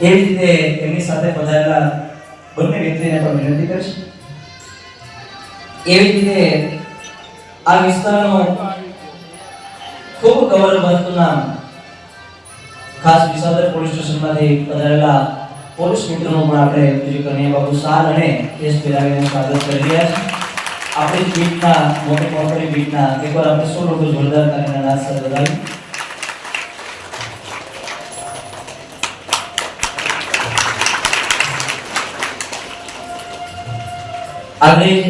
એમની સાથે પધારેલા બંને વ્યક્તિને પણ વિનંતી કરીશ. એવી રીતે આ વિસ્તારનો ખૂબ ગૌરવવંતું નામ ખાસ વિસાદર પોલીસ સ્ટેશનમાંથી પધારેલા પોલીસ મિત્રોનું પણ આપણે બીજું કન્યા બાબુ સાલ અને કેસ પેરાવીને સ્વાગત કરી રહ્યા છે. આપણી બીટના મોટી મોટી બીટના એકવાર આપણે સો લોકો જોરદાર કરીને નાસ્તા સાથે આગળ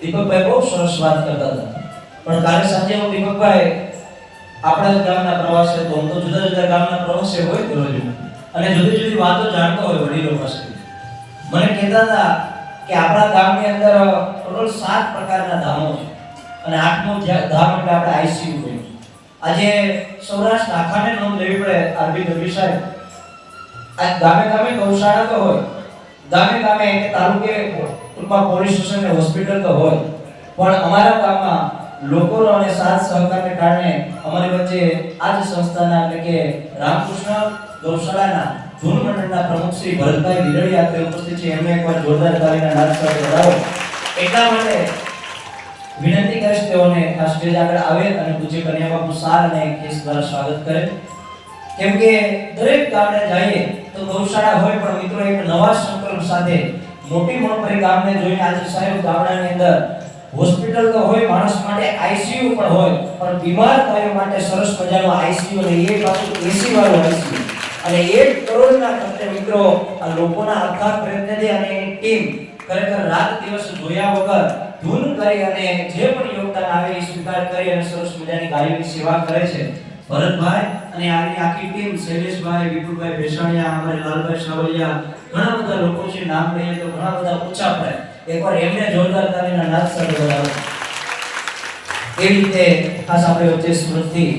દીપકભાઈ બહુ સરસ વાત કરતા હતા. પણ કાલે સાંજે હું દીપકભાઈ, આપણા ગામના પ્રવાસે તો હું તો જુદા જુદા ગામના પ્રવાસે હોય તો રોજ અને જુદી જુદી વાતો જાણતો હોય વડીલો પાસેથી. મને કહેતા હતા કે આપણા ગામની અંદર ટોટલ સાત પ્રકારના ધામો છે. અને આઠમો ધામ એટલે આપણે આઈસીયુ હોય આજે સૌરાષ્ટ્ર આખાને નોંધ લેવી પડે આરબી દબી સાહેબ. આ ગામે ગામે ગૌશાળા તો હોય. ગામે ગામે કે તાલુકે ટૂંકમાં પોલીસ સ્ટેશન ને હોસ્પિટલ તો હોય, પણ અમારા ગામમાં લોકોનો અને સાથ સહકારને કારણે અમારી વચ્ચે આ જ સંસ્થાના એટલે કે રામકૃષ્ણ ગૌશાળાના ધૂન મંડળના પ્રમુખ શ્રી ભરતભાઈ વિરડી તે ઉપસ્થિત છે. એમને એકવાર જોરદાર તાલીના નાદ સાથે વધાવો એટલા માટે વિનંતી કરીશ તેઓને આ સ્ટેજ આગળ આવે અને પૂજ્ય કન્યા બાપુ સાર અને કેસ દ્વારા સ્વાગત કરે. કેમ કે દરેક ગામડે જઈએ તો ગૌશાળા હોય, પણ મિત્રો, એક નવા સંકલ્પ સાથે મોટી મોટી ગામને જોઈને આજે સાહેબ ગામડાની અંદર હોસ્પિટલ તો હોય, માણસ માટે આઈસીયુ પણ હોય, પણ બીમાર ગાયો માટે સરસ મજાનો આઈસીયુ અને એ પાછું એસી વાળું આઈસીયુ. અને એક કરોડના ખર્ચે મિત્રો આ લોકોના અથાગ પ્રયત્નથી અને ટીમ ખરેખર રાત દિવસ જોયા વગર ધૂન કરી અને જે પણ યોગદાન આવે એ સ્વીકાર કરી અને સરસ મજાની ગાયોની સેવા કરે છે. ભરતભાઈ અને આની આખી ટીમ, શૈલેષભાઈ, વિપુલભાઈ ભેસાણીયા, અમારે લાલભાઈ સાવલિયા ઘણા બધા લોકો છે, નામ લઈએ તો ઘણા બધા ઊંચા પડે. એકવાર એમને જોરદાર તાલીના નાદ સાથે બોલાવો. એ રીતે ખાસ આપણે વચ્ચે સુરતથી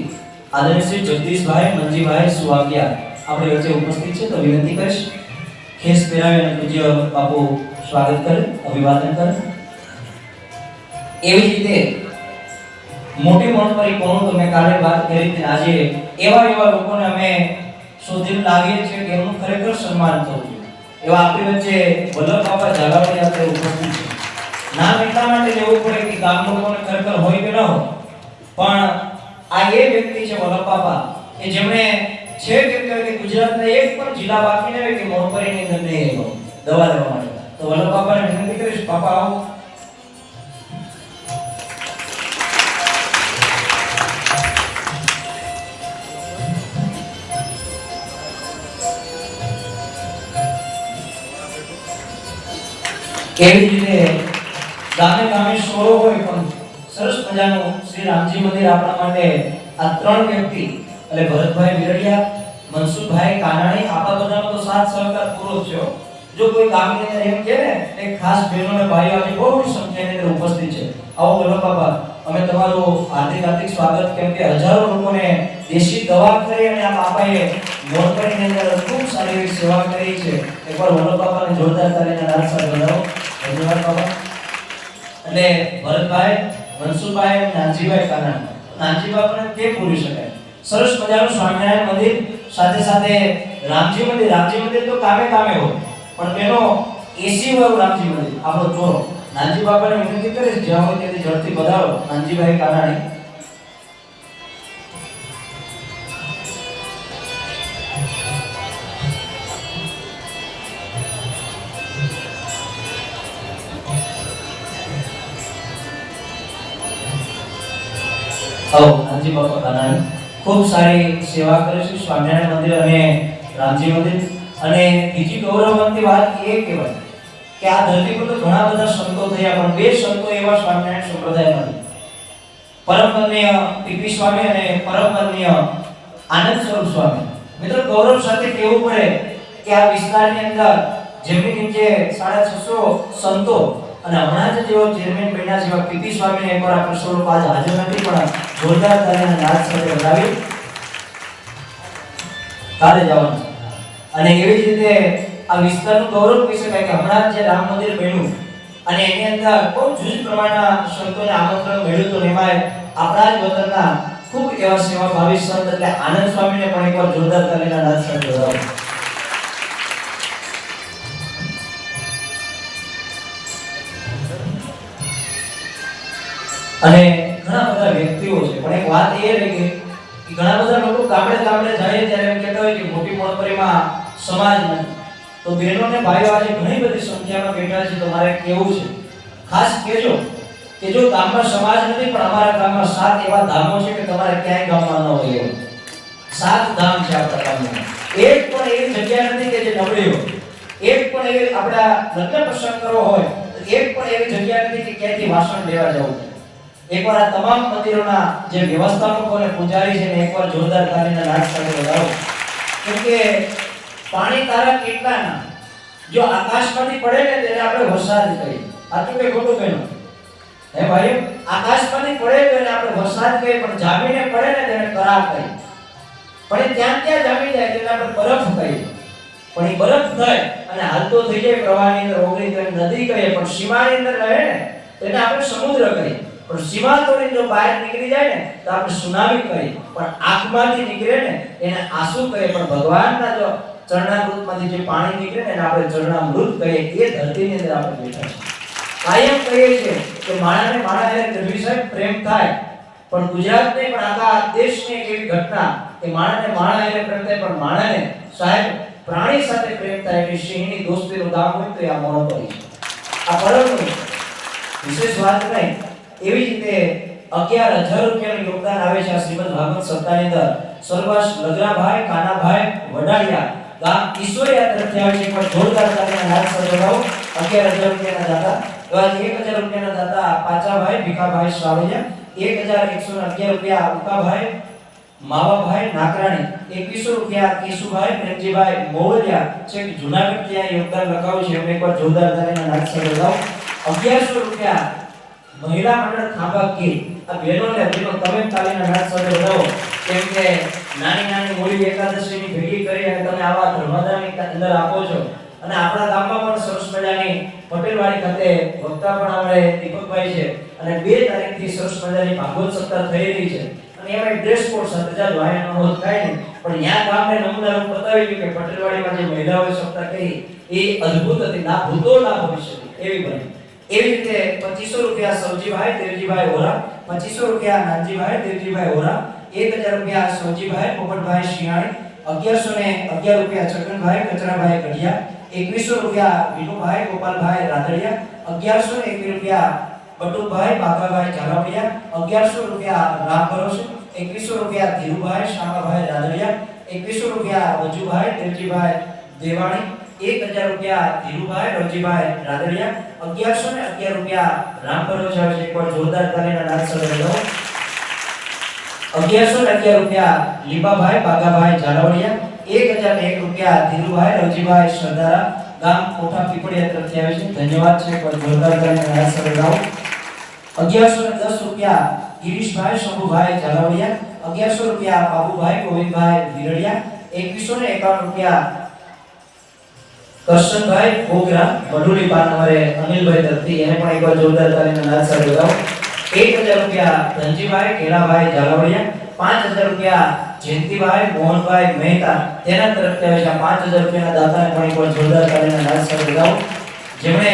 આદરણીય શ્રી જગદીશભાઈ મંજીભાઈ સુવાગિયા આપણે વચ્ચે ઉપસ્થિત છે તો વિનંતી કરીશ. ખેસ પહેરાવી અને પૂજ્ય બાપુ સ્વાગત કરે, અભિવાદન કરે. એવી રીતે મોટી મોટપરી કોણ તો મેં કાલે વાત કરી હતી, આજે એવા એવા લોકોને અમે શોધી લાવીએ છીએ કે એમનું ખરેખર સન્માન થવું એવા આપણી વચ્ચે વલ્લભ બાપા જાગાવણી આપણે ઉપસ્થિત છે. નામ એટલા માટે લેવું પડે કે ગામ લોકોને ખરેખર હોય કે ન હોય, પણ આ એ વ્યક્તિ છે વલ્લભ બાપા, કે જેમણે છે કે કહેવાય કે ગુજરાતના એક પણ જિલ્લા બાકી ન હોય કે મોરપરીની અંદર નહીં દવા લેવા માટે. તો વલ્લભ બાપાને વિનંતી કરીશ, બાપા આવો. કેવી રીતે ગામે ગામે સોળો હોય પણ સરસ મજાનું શ્રી રામજી મંદિર આપણા માટે આ ત્રણ વ્યક્તિ, એટલે ભરતભાઈ વિરડિયા, મનસુખભાઈ કાનાણી, આપણા બધાનો તો સાથ સહકાર પૂરો થયો. જો કોઈ ગામની અંદર એમ કહે ને એક ખાસ બહેનો અને ભાઈઓ આજે બહુ સંખ્યાની અંદર ઉપસ્થિત છે. આવો બોલો બાબા અમે તમારું હાર્દિક હાર્દિક સ્વાગત, કેમ કે હજારો લોકોને દેશી દવા કરી અને આ બાપાએ મોરપરીની અંદર ખૂબ સારી એવી સેવા કરી છે. એકવાર વલ્લભ બાપાને જોરદાર નાદ સાથે વધાવો ધન્યવાદ, બાબા. એટલે ભરતભાઈ મનસુભાઈ અને નાનજીભાઈ કાનાણ નાનજી બાપાને કે પૂરી શકાય? સરસ મજાનું સ્વામિનારાયણ મંદિર, સાથે સાથે રામજી મંદિર. રામજી મંદિર તો કામે કામે હોય, પણ તેનો એસી વાળું રામજી મંદિર. આપણો ચોરો. નાનજી બાપાને વિનંતી કરીશ જ્યાં હોય ત્યાંથી ઝડપથી બધાવો નાનજીભાઈ કાનાણી. નાનજી બાપા કાનાણી ખૂબ સારી સેવા કરે છે. સ્વામિનારાયણ મંદિર અને રામજી મંદિર. અને બીજી ગૌરવવંતી વાત એ કહેવાય કે આ ધરતી પર તો ઘણા બધા સંતો થયા, પણ બે સંતો એવા સ્વામિનારાયણ સંપ્રદાયમાં પરમ વંદનીય પીપી સ્વામી અને પરમ વંદનીય આનંદ સ્વરૂપ સ્વામી. મિત્રો, ગૌરવ સાથે કહેવું પડે કે આ વિસ્તારની અંદર જેમની નીચે સાડા છસો સંતો અને હમણાં જ તેઓ ચેરમેન બન્યા છે પીપી સ્વામીને એકવાર આપણે સૌ લોકો હાજર નથી, પણ જોરદાર તાલીના નાદ સાથે વધાવી કાલે જવાનું. અને એવી જ રીતે આ વિસ્તારનું ગૌરવ કહી શકાય કે હમણાં જ રામ મંદિર બન્યું, અને એની અંદર બહુ જુજ પ્રમાણના સંતોને આમંત્રણ મળ્યું તો એમાં આપણા જ વતનના ખૂબ એવા સેવા ભાવી સંત એટલે આનંદ સ્વામીને પણ એકવાર જોરદાર તાલીના નાદ સાથે વધાવો અને ઘણા બધા વ્યક્તિઓ છે. પણ એક વાત એ રહી કે ઘણા બધા લોકો ગામડે ગામડે જાય ત્યારે એમ કહેતા હોય કે મોટી મોણપરીમાં સમાજ નથી. તો બહેનો ને ભાઈઓ આજે ઘણી બધી સંખ્યામાં બેઠા છે તમારે કેવું છે. ખાસ કહેજો કે જો ગામમાં સમાજ નથી, પણ અમારા ગામમાં સાત એવા ધામો છે કે તમારે ક્યાંય ગામમાં ન હોય સાત ધામ છે આપણા ગામમાં. એક પણ એવી જગ્યા નથી કે જે નબળી હોય. એક પણ એવી આપણા લગ્ન પ્રસંગ કરવો હોય એક પણ એવી જગ્યા નથી કે ક્યાંથી વાસણ લેવા જવું. એકવાર આ તમામ મંદિરોના જે વ્યવસ્થાપકો અને પૂજારી છે ને એકવાર જોરદાર તાલીના નાદ સાથે વધાવો કેમ કે પાણી તારા કેટલાના જો આકાશમાંથી પડે ને તેને આપણે વરસાદ કહીએ. સાચું કે ખોટું કહેવું હે ભાઈ આકાશમાંથી પડે તો એને આપણે વરસાદ કહીએ, પણ જામીને પડે ને તેને કરા કહીએ. પણ એ ત્યાં ત્યાં જામી જાય તેને આપણે બરફ કહીએ. પણ એ બરફ થાય અને હાલતો થઈ જાય પ્રવાહની અંદર ઓગળી તો નદી કહીએ, પણ સીમાની અંદર રહે ને, તેને આપણે સમુદ્ર કહીએ. પણ સીમા તોડીને જો બહાર નીકળી જાય ને, તો આપણે સુનામી કરી પણ આંખમાંથી નીકળે ને, એને આંસુ કહીએ. પણ ભગવાનના જો ચરણામૃતમાંથી જે પાણી નીકળે ને, એને આપણે ચરણામૃત કહીએ. એ ધરતીની અંદર આપણે બેઠા છીએ. કાયમ કહીએ છીએ કે માણાને માણા એને નિર્વિષય પ્રેમ થાય. પણ ગુજરાતને પણ આખા દેશની એક એવી ઘટના કે માણાને માણા એને પ્રેમ થાય, પણ માણાને સાહેબ પ્રાણી સાથે પ્રેમ થાય એટલે સિંહની દોસ્તીનું દામ હોય તો આ મોનોપોલી આ પરમનું વિશેષ વાત નહીં. એવી રીતે અગિયાર હજાર રૂપિયાનું યોગદાન આવે છે શ્રીમદ ભાગવત સપ્તાહની અંદર. સ્વર્ગવાસ લગરાભાઈ કાનાભાઈ, વડાળિયા, ગામ ઈશ્વરિયા તરફથી આવે છે. પણ જોરદાર તાલીના હાથ સજાવો અગિયાર હજાર રૂપિયાના દાતા. એક હજાર રૂપિયાના દાતા પાચાભાઈ, ભીખાભાઈ શ્રાવલિયા એક હજાર એકસો અગિયાર રૂપિયા ઉકાભાઈ માવાભાઈ, નાકરાણી. એકવીસો રૂપિયા કેશુભાઈ, પ્રેમજીભાઈ, મોવલિયા. છે જુનાગઢ ત્યાં યોગદાન લખાવ્યું છે. એમને એકવાર જોરદાર તાલીના નાદ સજાવો અગિયારસો રૂપિયા મહિલા મંડળ ખાંભા ગીર આ બહેનોને બહેનો તમે તાલીના નાદ સાથે વધાવો કેમ કે નાની નાની મોડી એકાદશીની ભેગી કરી અને તમે આવા ધર્મદાની અંદર આપો છો. અને આપણા ગામમાં પણ સરસ મજાની પટેલવાડી ખાતે વક્તા પણ આપણે દીપકભાઈ છે. અને બે તારીખથી સરસ મજાની ભાગવત સત્તા થઈ રહી છે. અને એમાં ડ્રેસ કોડ સાથે ચાલો આયા ન થાય ને પણ ત્યાં ગામને નમૂના રૂપ બતાવી દીધું કે પટેલવાડીમાં જે મહિલાઓએ સત્તા કરી, એ અદ્ભુત હતી, ના ભૂતો, ના ભવિષ્ય એવી બની. એવી રીતે પચીસો રૂપિયા સૌજીભાઈ દેવજીભાઈ ઓરા પચીસો રૂપિયા નાનજીભાઈ, દેવજીભાઈ ઓરા એક હજાર રૂપિયા સૌજીભાઈ, પોપટભાઈ શિયાણી અગિયારસો ને અગિયાર રૂપિયા છગનભાઈ કચરાભાઈ ગઢિયા, એકવીસો રૂપિયા વિનુભાઈ, ગોપાલભાઈ રાદડિયા, અગિયારસો ને એકવીસ રૂપિયા બટુભાઈ બાબાભાઈ ઝાલાપિયા, અગિયારસો રૂપિયા રામ ભરોસે, એકવીસો રૂપિયા ધીરુભાઈ શામાભાઈ રાદડિયા, એકવીસો રૂપિયા વજુભાઈ, દેવજીભાઈ દેવાણી એક રૂપિયા ધીરુભાઈ રોજીભાઈ રાદડિયા, અગિયારસો ને અગિયાર રૂપિયા રામ ભરોસે છે એકવાર જોરદાર તાલીના નાદ બજાવો અગિયારસો ને અગિયાર રૂપિયા લીબાભાઈ, બાગાભાઈ ઝાલાવડિયા એક રૂપિયા ધીરુભાઈ રવજીભાઈ સરદારા ગામ કોઠા પીપળિયા તરફથી આવે છે. ધન્યવાદ છે. પણ જોરદાર તાલીના નાદ બજાવો અગિયારસો ને દસ રૂપિયા ગિરીશભાઈ, શંભુભાઈ ઝાલાવડિયા અગિયારસો રૂપિયા બાબુભાઈ, ગોવિંદભાઈ વિરડિયા એકવીસો ને એકાવન રૂપિયા કરશનભાઈ ભોગરા મધુરી પાન અમારે અનિલભાઈ તરફથી એને પણ એકવાર જોરદાર તાલીના નાદ સાથે બતાવો એક હજાર રૂપિયા ધનજીભાઈ કેળાભાઈ ઝાલાવડિયા પાંચ હજાર રૂપિયા જયંતિભાઈ, મોહનભાઈ મહેતા, તેના તરફથી આવે છે પાંચ હજાર રૂપિયાના દાતાને પણ એકવાર જોરદાર તાલીના નાદ સાથે બતાવો જેમણે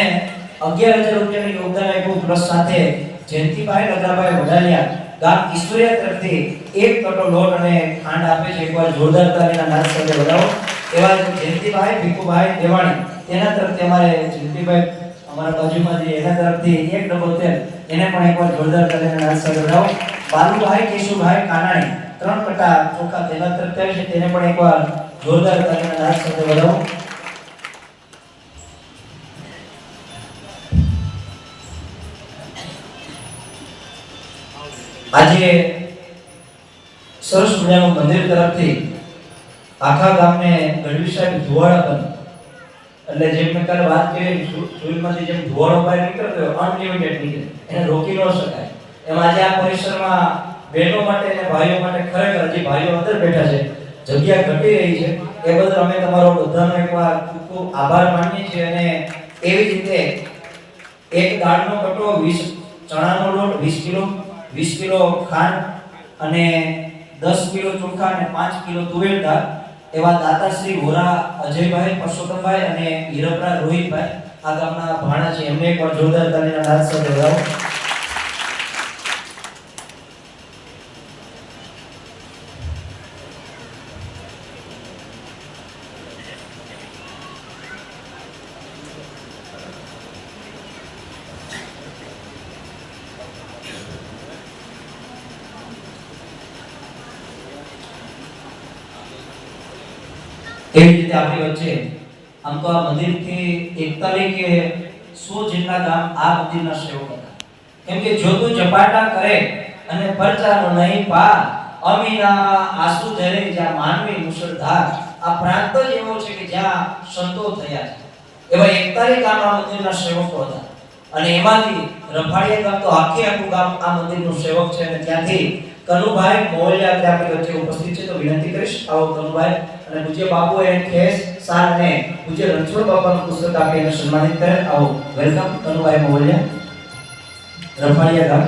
અગિયાર હજાર રૂપિયાનું યોગદાન આપ્યું, પ્લસ સાથે જયંતિભાઈ લતાભાઈ વડાલિયા ગામ ઈશ્વરિયા તરફથી એક કટો લોટ અને ખાંડ આપે છે. એકવાર જોરદાર તાલીના નાદ સાથે બજાવો એવા જયંતિભાઈ, ભીખુભાઈ, દેવાણી. તેના તરફથી અમારે જયંતિભાઈ, અમારા બાજુમાં જે એના તરફથી એક ડબ્બો તેલ એને પણ એકવાર જોરદાર કરીને સાથે બજાવો બાલુભાઈ, કેશુભાઈ, કાનાણી, ત્રણ કટા ચોખા તેના તરફ છે, તેને પણ એકવાર જોરદાર કરીને નાદ સાથે બજાવો આજે સરસ મજાનું મંદિર તરફથી આખા ગામને ગઢવી સાહેબ ધુવાળા બન. એટલે જેમ મેં કાલે વાત કરી સુઈલમાંથી જેમ ધુવાળો બહાર નીકળતો અનલિમિટેડ નીકળે, એને રોકી ન શકાય. એમ આજે આ પરિસરમાં બહેનો માટે અને ભાઈઓ માટે ખરેખર જે ભાઈઓ અંદર બેઠા છે, જગ્યા ઘટી રહી છે, એ બદલ અમે તમારો બધાનો એકવાર ખૂબ ખૂબ આભાર માનીએ છીએ અને એવી રીતે એક દાળનો કટો વીસ, ચણાનો લોટ વીસ કિલો વીસ કિલો ખાંડ અને દસ કિલો ચોખા અને પાંચ કિલો તુવેર દાળ એવા દાતાશ્રી વોરા અજયભાઈ, પરસોત્તમભાઈ અને હીરપરા રોહિતભાઈ આ ગામના ભાણા છે. એમને એકવાર જોરદાર તાલીના નાદ સાથે વધાવો એવી રીતે આપણી વચ્ચે આમ તો આ મંદિરથી એક કે સો જેટલા ગામ આ મંદિરના સેવક હતા. કેમ કે જો તું ઝપાટા કરે અને પરચાનો નહીં પા, અમીના આંસુ ધરે જ્યાં માનવી મુસળધાર આ પ્રાંત જ એવો છે કે જ્યાં સંતો થયા છે. એવા એકતાલી ગામ આ મંદિરના સેવકો હતા. અને એમાંથી રફાડિયા ગામ તો આખે આખું ગામ આ મંદિરનું સેવક છે અને ત્યાંથી કનુભાઈ મોહલિયા ત્યાં આપણી વચ્ચે ઉપસ્થિત છે. તો વિનંતી કરીશ, આવો કનુભાઈ. અને પૂજ્ય બાપુ એન્ડ ખેસ સાર અને પૂજ્ય રણછોડ બાપાનું પુસ્તક આપી સન્માનિત કરે. આવો વેલકમ કનુભાઈ મોહલિયા રફાળિયા ગામ.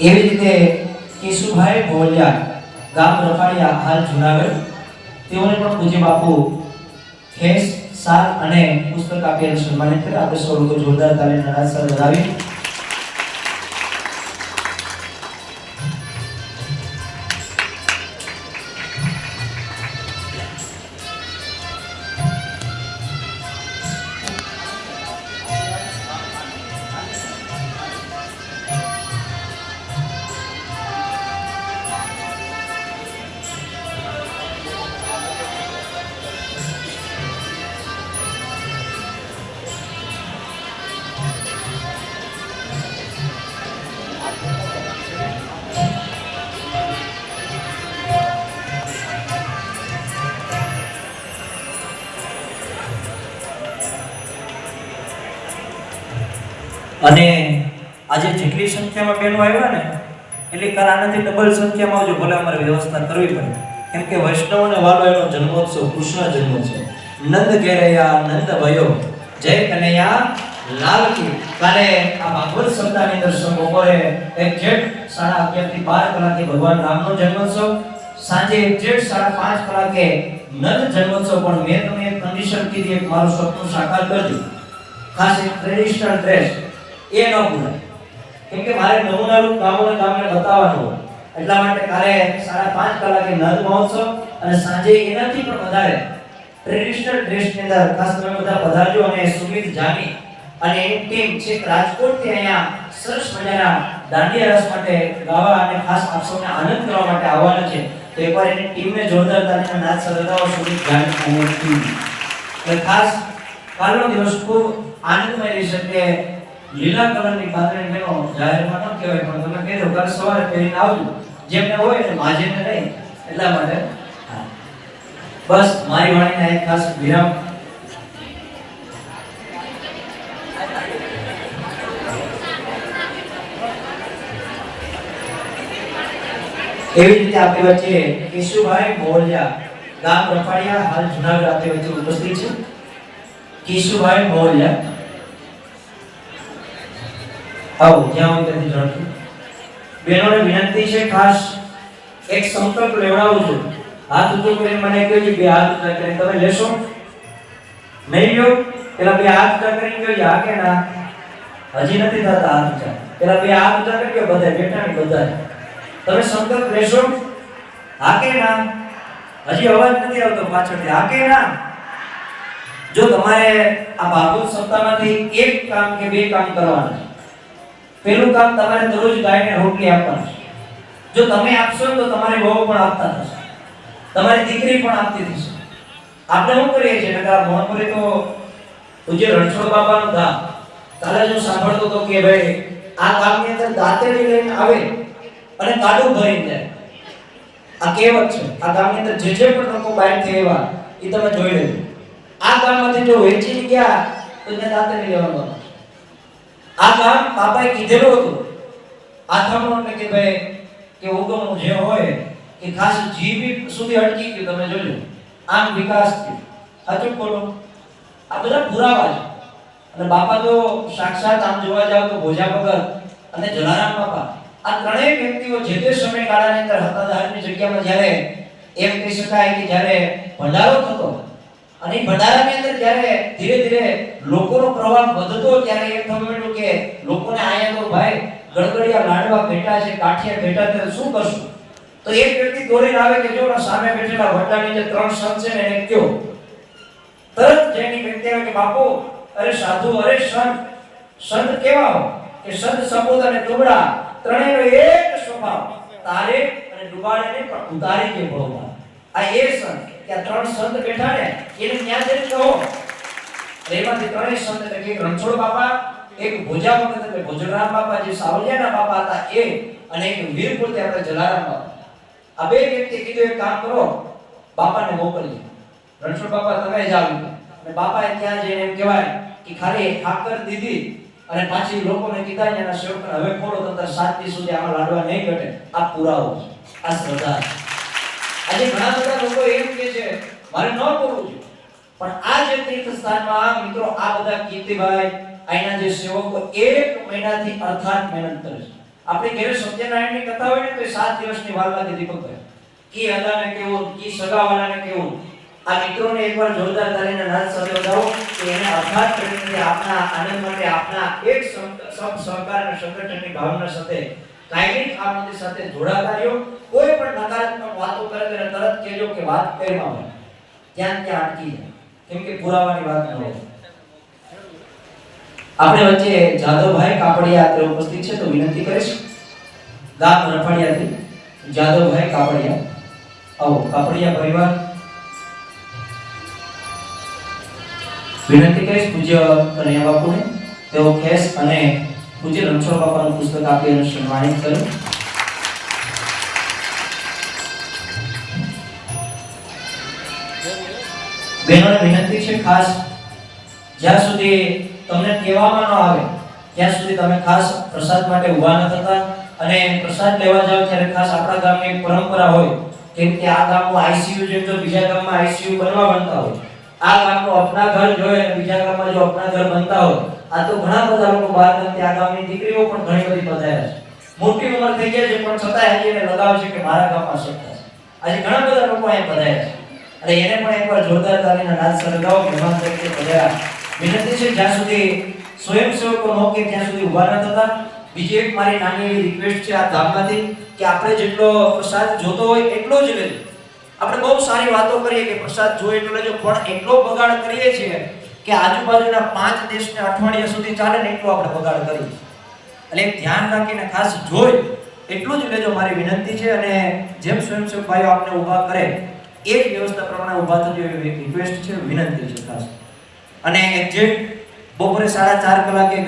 એવી રીતે કેશુભાઈ મોહલિયા ગામ રફાળિયા હાલ જુનાગઢ. તેઓને પણ પૂજ્ય બાપુ ખેસ સાર અને પુસ્તક આપી એને સન્માનિત કરે. આપણે સૌ લોકો જોરદાર તાલીમ નારાજ સર વધાવી અને આજે જેટલી સંખ્યામાં બહેનો આવ્યા ને, એટલે કાલ આનાથી ડબલ સંખ્યામાં આવજો, ભલે અમારે વ્યવસ્થા કરવી પડે. કેમ કે વૈષ્ણવને વાલો એનો જન્મોત્સવ, કૃષ્ણ જન્મોત્સવ. નંદ ઘેરૈયા, નંદ ભયો. જય કનૈયા, લાલ કી. કાલે આ ભાગવત સપ્તાહની સમ બપોરે એક્ઝેક્ટ સાડા અગિયારથી બાર કલાકે ભગવાન રામનો જન્મોત્સવ. સાંજે એક્ઝેક્ટ સાડા પાંચ કલાકે નંદ જન્મોત્સવ. પણ મેં તમને એક કન્ડિશન કીધી, એક મારું સપનું સાકાર કરજો. ખાસ એક ટ્રેડિશનલ ડ્રેસ એ ન ભૂલાય. કેમ કે મારે નમૂના રૂપ ગામોને ગામને બતાવવાનું હોય. એટલા માટે કાલે સાડા પાંચ કલાકે નંદ મહોત્સવ અને સાંજે એનાથી પણ વધારે ટ્રેડિશનલ ડ્રેસની અંદર ખાસ તમે બધા પધારજો અને સુમિત જાની અને એની ટીમ છેક રાજકોટથી અહીંયા સરસ મજાના દાંડિયા રસ માટે ગાવા અને ખાસ આપ સૌને આનંદ કરવા માટે આવવાના છે. તો એકવાર એની ટીમને જોરદાર તાલીના નાચ સદાઓ સુમિત જાની ટીમ ખાસ કાલનો દિવસ ખૂબ આનંદમય રહી કે લીલા કલરની બાંધણી લેવો જાહેરમાં ન કહેવાય, પણ તમે કહી દો કાલ સવારે પહેરીને આવજો. જેમને હોય ને માજેને નહીં એટલા માટે બસ, મારી વાણીના એક ખાસ વિરામ. એવી રીતે આપણી વચ્ચે કેશુભાઈ મોહલિયા ગામ રફાડિયા હાલ જુનાગઢ આપણી વચ્ચે ઉપસ્થિત છે. કેશુભાઈ મોહલિયા આવો જ્યાં હોય ત્યાંથી ઝડપથી બહેનોને વિનંતી છે ખાસ એક સંકલ્પ લેવડાવું છું હાથ ઊંચો કરીને મને કહ્યું છે બે હાથ ઊંચા કરીને તમે લેશો નહીં લ્યો પેલા બે હાથ ઊંચા કરીને કહ્યું હા કે ના હજી નથી થતા હાથ ઊંચા પેલા બે હાથ ઊંચા કરી કહ્યું બધા બેઠા ને બધા તમે સંકલ્પ લેશો હા કે ના હજી અવાજ નથી આવતો પાછળથી હા કે ના જો તમારે આ ભાગવત સપ્તાહમાંથી એક કામ કે બે કામ કરવાના પેલું કામ તમારે દરરોજ ગાયને રોટલી આપવાની છે. જો તમે આપશો તો તમારી વહુ પણ આપતા થશે. તમારી દીકરી પણ આપતી થશે. આપણે શું કરીએ છીએ? નકર આ મોહનપુરી તો પૂજ્ય રણછોડ બાબાનું ધામ કાલે જો સાંભળતો હતો કે ભાઈ, આ ગામની અંદર દાંતેડી લઈને આવે અને કાડું ભરીને જાય. આ કહેવત છે. આ ગામની અંદર જે જે પણ લોકો બહારથી આવ્યા એ તમે જોઈ લેજો. આ ગામમાંથી જો વેચી ગયા, તો એને દાંતેડી લેવાનું. આ કામ બાપાએ કીધેલું હતું. આથમણો એટલે કે ભાઈ, કે ઉગમણું જે હોય કે ખાસ જીવી સુધી અટકી ગયું, તમે જોજો. આમ વિકાસ થયો. સાચું બોલો. આ બધા પુરાવા છે. અને બાપા તો સાક્ષાત આમ જોવા જાવ તો ભોજા ભગત અને જલારામ બાપા, આ ત્રણેય વ્યક્તિઓ જે તે સમયગાળાની અંદર હતા હતાધારની જગ્યામાં જ્યારે એમ કહી શકાય કે જ્યારે ભંડારો થતો અને ભંડારાની અંદર જ્યારે ધીરે ધીરે લોકોનો પ્રવાહ વધતો ત્યારે એમ થવા કે લોકોને આયા તો ભાઈ ગડગડિયા લાડવા ભેટા છે, કાઠિયા ભેટા છે, શું કરશું? તો એક વ્યક્તિ દોડીને આવે કે જો સામે બેઠેલા વડાની જે ત્રણ સંત છે ને એને કયો તરત જેની વ્યક્તિ આવે કે બાપુ, અરે સાધુ, અરે સંત સંત કેવા હો? કે સંત સપૂત અને દુબળા ત્રણેયનો એક સ્વભાવ. તારે અને ડુબાડે નહીં પણ ઉતારી કે ભવમાં આ એ સંત. કે ત્રણ સંત બેઠા ને ત્યાં જઈને એમાંથી ત્રણેય સંત રણછોડ બાપા, એક ભોજા વખત એટલે બાપા, જે સાવલિયાના બાપા હતા એ, અને એક વીરપુર તે આપણે જલારામ બાપા આ બે વ્યક્તિ કીધું, એક કામ કરો, બાપાને મોકલીએ રણછોડ બાપા તમે જાવ અને બાપાએ ત્યાં જઈને એમ કહેવાય કે ખાલી ખાકર દીધી અને પાછી લોકોને કીધા એના સેવકને હવે ખોલો તો સાત દિવસ સુધી આમાં લાડવા નહીં ઘટે. આ પુરાવો આ શ્રદ્ધા. આજે ઘણા બધા લોકો એમ કે છે, મારે ન કરવું જોઈએ. પણ આ જે તીર્થ સ્થાનમાં મિત્રો આ બધા કીર્તિભાઈ અહીંના જે સેવકો એક મહિનાથી અર્થાત મહેનત કરે છે. આપણે સત્યનારાયણ સત્યનારાયણની કથા હોય ને, તો સાત દિવસની વાર લાગે દીપકભાઈ કી અદાને કેવું, કી સગાવાલાને કેવું. આ મિત્રોને એકવાર જોરદાર તાલીના નાદ સાથે બતાવો કે એને અર્થાત કરીને આપના આનંદ માટે આપના એક સહકાર અને સંગઠનની ભાવના સાથે કાયમી આ સાથે જોડાતા રહ્યો. કોઈ પણ નકારાત્મક વાતો કરે ત્યારે તરત કહેજો કે વાત કરીમાં હોય ત્યાં ત્યાં અટકી જાય. કેમ કે પુરાવાની વાત ન હોય. આપણે વચ્ચે જાદવભાઈ કાપડિયા અત્રે ઉપસ્થિત છે, તો વિનંતી કરીશ. ગામ રફાડિયાથી જાદવભાઈ કાપડિયા. આવો, કાપડિયા પરિવાર. વિનંતી કરીશ પૂજ્ય કન્યા બાપુને તેઓ ખેસ અને પૂજ્ય રણછોડ બાપાનું પુસ્તક આપી અને સન્માનિત કર્યું. બહેનોને વિનંતી છે, ખાસ જ્યાં સુધી તમને કહેવામાં ન આવે, ત્યાં સુધી તમે ખાસ પ્રસાદ માટે ઊભા ન થતા અને પ્રસાદ લેવા જાવ ત્યારે ખાસ આપણા ગામની પરંપરા હોય કેમ કે આ ગામમાં આઈસીયુ જેમ તો બીજા ગામમાં આઈસીયુ બનવા બનતા હોય આ ગામનું અપના ઘર જોઈએ અને બીજા ગામમાં જો અપના ઘર બનતા હોય, આ તો ઘણા બધા લોકો બહાર નથી આ ગામની દીકરીઓ પણ ઘણી બધી પધાર્યા છે. મોટી ઉંમર થઈ ગયા છે, પણ છતાં હજી એને લગાવ છે કે મારા ગામમાં સત્તા છે. આજે ઘણા બધા લોકો અહીંયા પધાર્યા છે. અને એને પણ એકવાર જોરદાર તાલીના નાદ સળગાવો, મહેમાન તરીકે પધાર્યા. વિનંતી છે, જ્યાં સુધી સ્વયંસેવકો નો કે, ત્યાં સુધી ઊભા ન થતા. બીજી એક મારી નાની એવી રિક્વેસ્ટ છે આ ગામમાંથી, કે આપણે જેટલો પ્રસાદ જોતો હોય, એટલો જ લેજો આપણે બહુ સારી વાતો કરીએ કે પ્રસાદ જોઈએ એટલો લેજો, પણ એટલો બગાડ કરીએ છીએ કે આજુબાજુના પાંચ દેશને અઠવાડિયા સુધી ચાલે ને એટલો આપણે બગાડ કરીએ એટલે ધ્યાન રાખીને ખાસ જોઈ, એટલું જ લેજો મારી વિનંતી છે અને જેમ સ્વયંસેવક ભાઈઓ આપને ઊભા કરે, એ જ વ્યવસ્થા પ્રમાણે ઊભા થજો એવી રિક્વેસ્ટ છે, વિનંતી છે ખાસ. અને એક્ઝેક્ટ બપોરે સાડા ચાર કલાકે